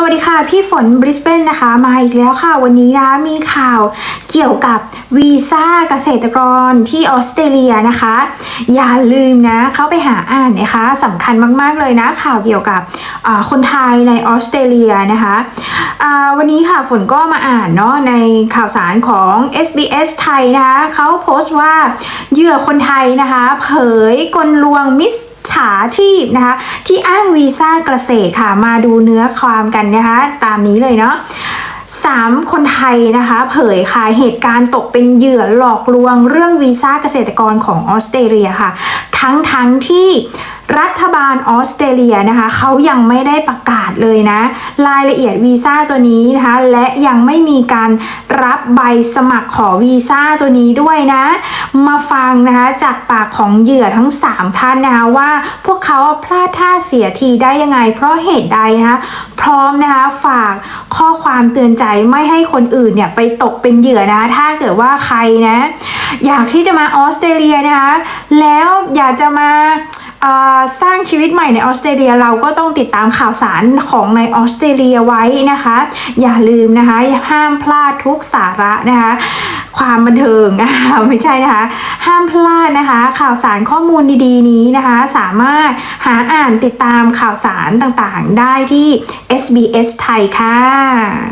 สวัสดีค่ะ พี่ฝนบริสเบนนะคะ มาอีกแล้วค่ะ วันนี้นะมีข่าวเกี่ยวกับวีซ่าเกษตรกรที่ออสเตรเลียนะคะ อย่าลืมนะ เข้าไปหาอ่านนะคะสำคัญมาก ๆ เลยนะ ข่าวเกี่ยวกับคนไทยในออสเตรเลียนะคะวันนี้ค่ะฝนก็มาอ่านเนาะในข่าวสารของ SBS ไทยนะคะเขาโพสต์ว่าเหยื่อคนไทยนะคะ เผยกลลวงมิสาชีพนะคะ ที่อ้างวีซ่าเกษตรค่ะ มาดูเนื้อความกันนะคะ ตามนี้เลยเนาะสามคนไทยนะคะ เผยค่ะเหตุการณ์ตกเป็นเหยื่อหลอกลวงเรื่องวีซ่าเกษตรกรของออสเตรเลียค่ะ ทั้งทั้งที่ รัฐบาลออสเตรเลียนะคะเขายังไม่ได้ประกาศเลยนะ รายละเอียดวีซ่าตัวนี้นะคะ และยังไม่มีการรับใบสมัครขอวีซ่าตัวนี้ด้วยนะ มาฟังนะคะจากปากของเหยื่อทั้ง 3 ท่านนะคะว่าพวกเขาพลาดท่าเสียทีได้ยังไง เพราะเหตุใดนะคะพร้อมนะคะฝากข้อความเตือนใจไม่ให้คนอื่นเนี่ยไปตกเป็นเหยื่อนะถ้าเกิดว่าใครนะ อยากที่จะมาออสเตรเลียนะคะแล้วอยากจะมา สร้างชีวิตใหม่ในออสเตรเลียเราก็ต้องติดตามข่าวสารของในออสเตรเลียไว้นะคะ อย่าลืมนะคะห้ามพลาดทุกสาระนะคะความบันเทิงไม่ใช่นะคะ ห้ามพลาดนะคะ ข่าวสารข้อมูลดีๆ นี้นะคะ สามารถหาอ่านติดตามข่าวสารต่างๆ ได้ที่ SBS ไทยค่ะ